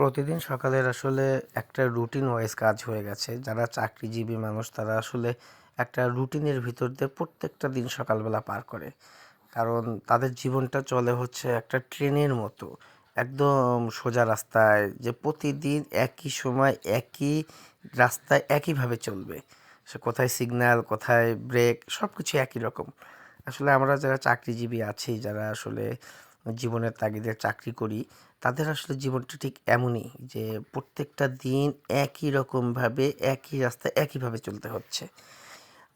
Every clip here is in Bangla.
প্রতিদিন সকালের আসলে একটা রুটিন ওয়াইজ কাজ হয়ে গেছে। যারা চাকরিজীবী মানুষ, তারা আসলে একটা রুটিনের ভিতর দিয়ে প্রত্যেকটা দিন সকালবেলা পার করে। কারণ তাদের জীবনটা চলে হচ্ছে একটা ট্রেনের মতো। একদম সোজা রাস্তায় যে প্রতিদিন একই সময় একই রাস্তায় একইভাবে চলবে। সে কোথায় সিগন্যাল কোথায় ব্রেক সব কিছু একই রকম। আসলে আমরা যারা চাকরিজীবী আছি, যারা আসলে জীবনের তাগিদে চাকরি করি, তাদের আসলে জীবনটা ঠিক এমনই যে প্রত্যেকটা দিন একই রকমভাবে, একই রাস্তায় একইভাবে চলতে হচ্ছে।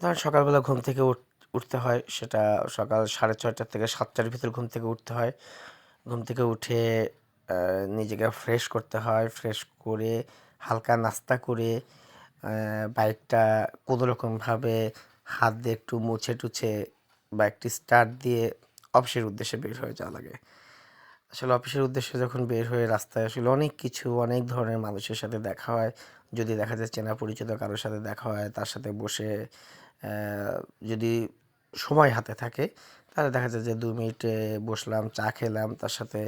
ধরেন সকালবেলা ঘুম থেকে উঠ- উঠতে হয়, সেটা সকাল সাড়ে ছয়টার থেকে সাতটার ভিতর ঘুম থেকে উঠতে হয়। ঘুম থেকে উঠে নিজেকে ফ্রেশ করতে হয় ফ্রেশ করে হালকা নাস্তা করে বাইকটা কোনো রকমভাবে হাত দিয়ে একটু মুছে টুছে বাইকটি স্টার্ট দিয়ে অফিসের উদ্দেশ্যে বের হয়ে যাওয়া লাগে। আসলে অফিসের উদ্দেশ্যে যখন বের হয়ে রাস্তায় আসলে অনেক কিছু, অনেক ধরনের মানুষের সাথে দেখা হয়। যদি দেখা যায় চেনা পরিচিত কারোর সাথে দেখা হয়, তার সাথে বসে যদি সময় হাতে থাকে তাহলে দেখা যায় যে দু মিনিটে বসলাম, চা খেলাম, তার সাথে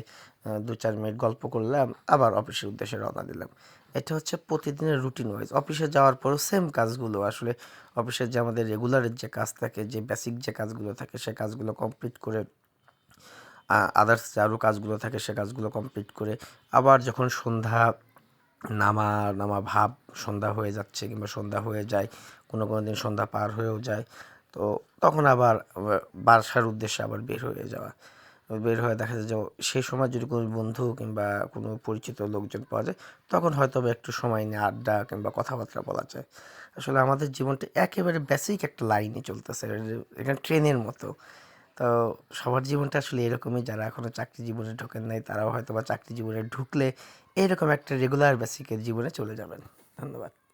দু চার মিনিট গল্প করলাম, আবার অফিসের উদ্দেশ্যে রওনা দিলাম। এটা হচ্ছে প্রতিদিনের রুটিন ওয়াইজ অফিসে যাওয়ার পরও সেম কাজগুলো। আসলে অফিসের যে আমাদের রেগুলারের যে কাজ থাকে, যে বেসিক যে কাজগুলো থাকে, সে কাজগুলো কমপ্লিট করে আদার্স যে আরও কাজগুলো থাকে, সে কাজগুলো কমপ্লিট করে আবার যখন সন্ধ্যা নামা নামা ভাব সন্ধ্যা হয়ে যাচ্ছে কিংবা সন্ধ্যা হয়ে যায়, কোনো কোনো দিন সন্ধ্যা পার হয়েও যায় তো তখন আবার বাসার উদ্দেশ্যে আবার বের হয়ে যাওয়া। বের হয়ে দেখা যায় যে সেই সময় যদি কোনো বন্ধু কিংবা কোনো পরিচিত লোকজন পাওয়া যায়, তখন হয়তো একটু সময় নিয়ে আড্ডা কিংবা কথাবার্তা বলা যায়। আসলে আমাদের জীবনটা একেবারে বেসিক একটা লাইনে চলতেছে এখানে ট্রেনের মতো। তো সবার জীবনটা আসলে এরকমই, যারা এখনও চাকরি জীবনে ঢোকেন নাই, তারাও হয়তো বা চাকরি জীবনে ঢুকলে এরকম একটা রেগুলার বেসিকের জীবনে চলে যাবেন। ধন্যবাদ।